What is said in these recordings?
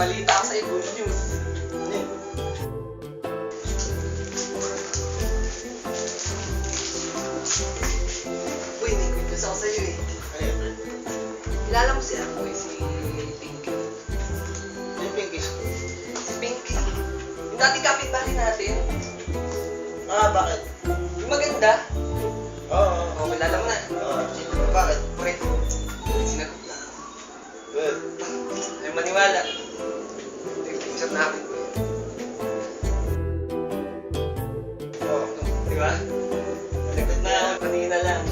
balita ako sa'yo, good news. Ano? Uy, may good news ako sa'yo eh. Ano? Kilala mo si ano eh, si Pinky. Yung pinkies? Si Pinky. Yung dating kapitbahay natin. Ah, bakit? Yung maganda. Oo, oo. Oo, kilala mo na. Oo. Bakit? Pre, sinagot na. Good. Ayaw maniwala. Nag-picture namin. Oo. Di ba? Sinagot na lang.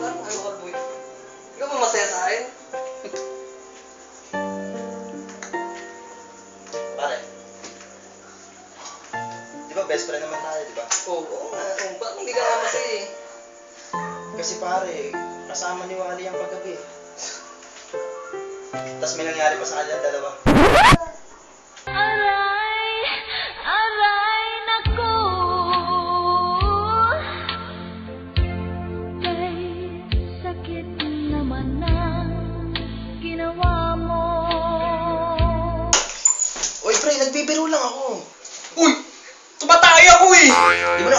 Parang ano ka, boy? Ikaw ba masaya sa akin? Di ba best friend naman tayo, di ba? Oo, oo nga. Bakit hindi ka nga masaya eh? Kasi pare, kasama ni Wally ang paggabi. Tapos may nangyari pa sa kanya dalawa. Aray, aray, naku. Kay sakit naman ang ginawa mo. Uy, pre, nagbibiro lang ako. Uy! Tumatay ako eh! Di mo